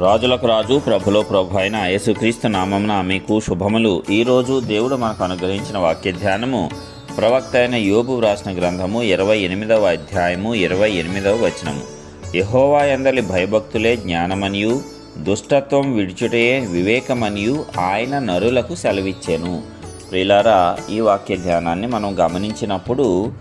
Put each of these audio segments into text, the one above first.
రాజులకు రాజు ప్రభులో ప్రభు అయిన యేసుక్రీస్తు నామమున మీకు శుభములు. ఈరోజు దేవుడు మనకు అనుగ్రహించిన వాక్య ధ్యానము ప్రవక్త అయిన యోబు వ్రాసిన గ్రంథము ఇరవై ఎనిమిదవ అధ్యాయము ఇరవై ఎనిమిదవ వచనము. యహోవా ఎందలి భయభక్తులే జ్ఞానమనియు దుష్టత్వం విడిచుటయే వివేకమనియు ఆయన నరులకు సెలవిచ్చాను. ప్రియులారా ఈ వాక్య ధ్యానాన్ని మనం గమనించినప్పుడు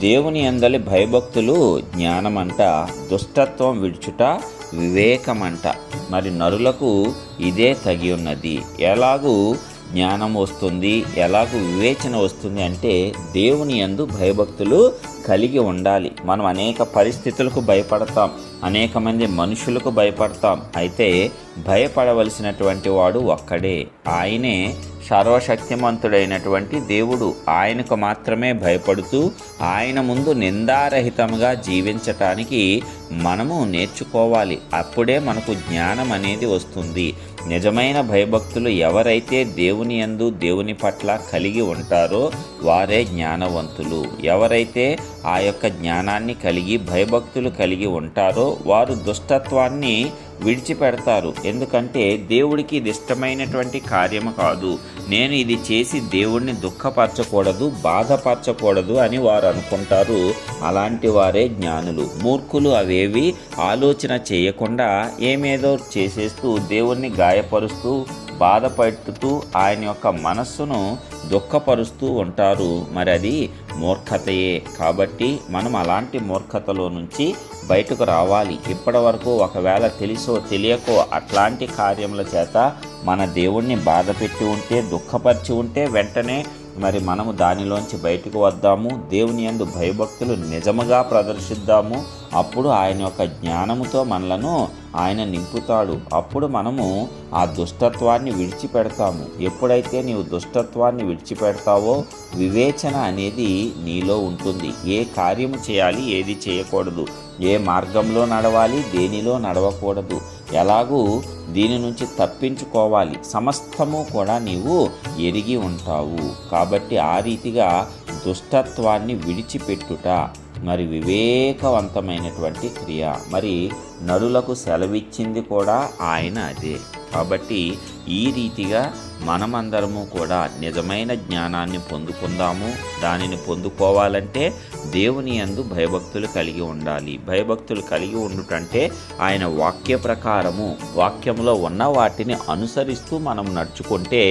దేవుని ఎందలి భయభక్తులు జ్ఞానమంట దుష్టత్వం విడుచుట వివేకమంట. మరి నరులకు ఇదే తగి ఉన్నది ఎలాగూ జ్ఞానం వస్తుంది ఎలాగూ వివేచన వస్తుంది అంటే దేవుని యందు భయభక్తులు కలిగి ఉండాలి. మనం అనేక పరిస్థితులకు భయపడతాం అనేక మంది మనుషులకు భయపడతాం. అయితే భయపడవలసినటువంటి వాడు ఒక్కడే. ఆయనే సర్వశక్తిమంతుడైనటువంటి దేవుడు ఆయనకు మాత్రమే భయపడుతూ ఆయన ముందు నిందారహితంగా జీవించటానికి మనము నేర్చుకోవాలి. అప్పుడే మనకు జ్ఞానం అనేది వస్తుంది. నిజమైన భయభక్తులు ఎవరైతే దేవుని యందు దేవుని పట్ల కలిగి ఉంటారో వారే జ్ఞానవంతులు. ఎవరైతే ఆ యొక్క జ్ఞానాన్ని కలిగి భయభక్తులు కలిగి ఉంటారో వారు దుష్టత్వాన్ని విడిచిపెడతారు. ఎందుకంటే దేవుడికి ఇది ఇష్టమైనటువంటి కార్యము కాదు. నేను ఇది చేసి దేవుణ్ణి దుఃఖపరచకూడదు బాధపరచకూడదు అని వారు అనుకుంటారు. అలాంటి వారే జ్ఞానులు. మూర్ఖులు అవేవి ఆలోచన చేయకుండా ఏమేదో చేసేస్తూ దేవుణ్ణి గాయపరుస్తూ బాధపడుతూ ఆయన యొక్క మనస్సును దుఃఖపరుస్తూ ఉంటారు. మరి అది మూర్ఖతయే. కాబట్టి మనం అలాంటి మూర్ఖతలో నుంచి బయటకు రావాలి. ఇప్పటి వరకు ఒకవేళ తెలుసో తెలియకో అట్లాంటి కార్యముల చేత మన దేవుణ్ణి బాధ పెట్టి ఉంటే దుఃఖపరిచి ఉంటే వెంటనే మరి మనము దానిలోంచి బయటకు వద్దాము. దేవుని యందు భయభక్తులు నిజముగా ప్రదర్శిద్దాము. అప్పుడు ఆయన యొక్క జ్ఞానముతో మనలను ఆయన నింపుతాడు. అప్పుడు మనము ఆ దుష్టత్వాన్ని విడిచిపెడతాము. ఎప్పుడైతే నీవు దుష్టత్వాన్ని విడిచిపెడతావో వివేచన అనేది నీలో ఉంటుంది. ఏ కార్యము చేయాలి ఏది చేయకూడదు. ఏ మార్గంలో నడవాలి దేనిలో నడవకూడదు. ఎలాగూ దీని నుంచి తప్పించుకోవాలి. సమస్తము కూడా నీవు ఎరిగి ఉంటావు. కాబట్టి ఆ రీతిగా దుష్టత్వాన్ని విడిచిపెట్టుట మరి వివేకవంతమైనటువంటి క్రియ. మరి నరులకు సెలవిచ్చింది కూడా ఆయన అదే. కాబట్టి ఈ రీతిగా మనమందరము కూడా నిజమైన జ్ఞానాన్ని పొందుకుందాము. దానిని పొందుకోవాలంటే దేవుని యందు భయభక్తులు కలిగి ఉండాలి. భయభక్తులు కలిగి ఉండుటంటే ఆయన వాక్య ప్రకారము వాక్యంలో ఉన్న వాటిని అనుసరిస్తూ మనం నడుచుకుంటే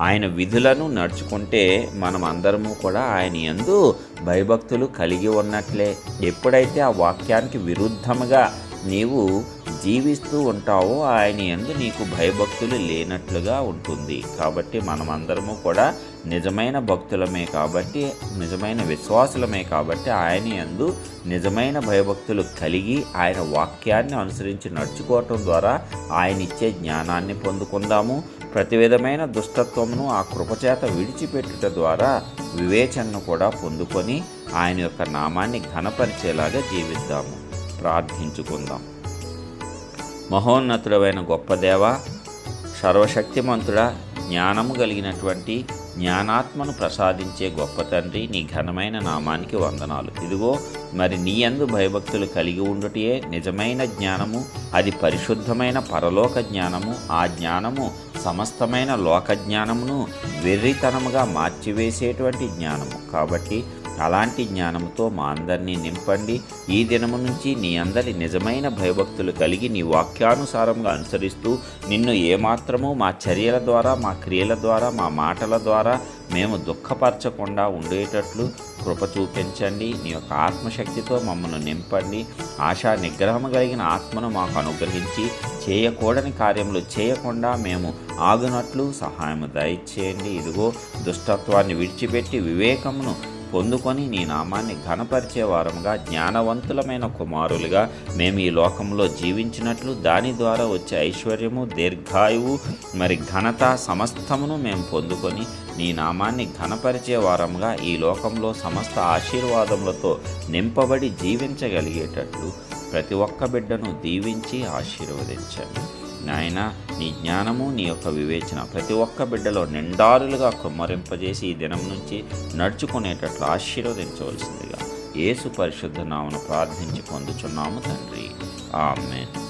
ఆయన విధులను నడుచుకుంటే మనం అందరము కూడా ఆయన యందు భయభక్తులు కలిగి ఉన్నట్లే. ఎప్పుడైతే ఆ వాక్యానికి విరుద్ధముగా నీవు జీవిస్తూ ఉంటావో ఆయన ఎందు నీకు భయభక్తులు లేనట్లుగా ఉంటుంది. కాబట్టి మనమందరము కూడా నిజమైన భక్తులమే కాబట్టి నిజమైన విశ్వాసులమే కాబట్టి ఆయన ఎందు నిజమైన భయభక్తులు కలిగి ఆయన వాక్యాన్ని అనుసరించి నడుచుకోవటం ద్వారా ఆయన ఇచ్చే జ్ఞానాన్ని పొందుకుందాము. ప్రతి విధమైన దుష్టత్వమును ఆ కృపచేత విడిచిపెట్టుట ద్వారా వివేచనను కూడా పొందుకొని ఆయన యొక్క నామాన్ని ఘనపరిచేలాగా జీవిద్దాము. ప్రార్థించుకుందాం. మహోన్నతుడమైన గొప్ప దేవ సర్వశక్తిమంతుడ జ్ఞానము కలిగినటువంటి జ్ఞానాత్మను ప్రసాదించే గొప్ప తండ్రి నీ ఘనమైన నామానికి వందనాలు. ఇదిగో మరి నీ అందు భయభక్తులు కలిగి ఉండుటే నిజమైన జ్ఞానము అది పరిశుద్ధమైన పరలోక జ్ఞానము ఆ జ్ఞానము సమస్తమైన లోక జ్ఞానమును వెర్రితనముగా మార్చివేసేటువంటి జ్ఞానము. కాబట్టి అలాంటి జ్ఞానంతో మా అందరినీ నింపండి. ఈ దినము నుంచి నీ అందరి నిజమైన భయభక్తులు కలిగి నీ వాక్యానుసారంగా అనుసరిస్తూ నిన్ను ఏమాత్రము మా చర్యల ద్వారా మా క్రియల ద్వారా మా మాటల ద్వారా మేము దుఃఖపరచకుండా ఉండేటట్లు కృప చూపించండి. నీ యొక్క ఆత్మశక్తితో మమ్మల్ని నింపండి. ఆశా నిగ్రహం కలిగిన ఆత్మను మాకు అనుగ్రహించి చేయకూడని కార్యములు చేయకుండా మేము ఆగునట్లు సహాయము దయచేయండి. ఇదిగో దుష్టత్వాన్ని విడిచిపెట్టి వివేకమును పొందుకొని నీ నామాన్ని ఘనపరిచే వారముగా జ్ఞానవంతులమైన కుమారులుగా మేము ఈ లోకంలో జీవించినట్లు దాని ద్వారా వచ్చే ఐశ్వర్యము దీర్ఘాయువు మరి ఘనత సమస్తమును మేము పొందుకొని నీ నామాన్ని ఘనపరిచే వారముగా ఈ లోకంలో సమస్త ఆశీర్వాదములతో నింపబడి జీవించగలిగేటట్లు ప్రతి ఒక్క బిడ్డను దీవించి ఆశీర్వదించండి. నాయన నీ జ్ఞానము నీ యొక్క వివేచన ప్రతి ఒక్క బిడ్డలో నిండారులుగా కుమ్మరింపజేసి ఈ దినం నుంచి నడుచుకునేటట్లు ఆశీర్వదించవలసిందిగా యేసు పరిశుద్ధ నామను ప్రార్థించి పొందుచున్నాము తండ్రి. ఆమెన్.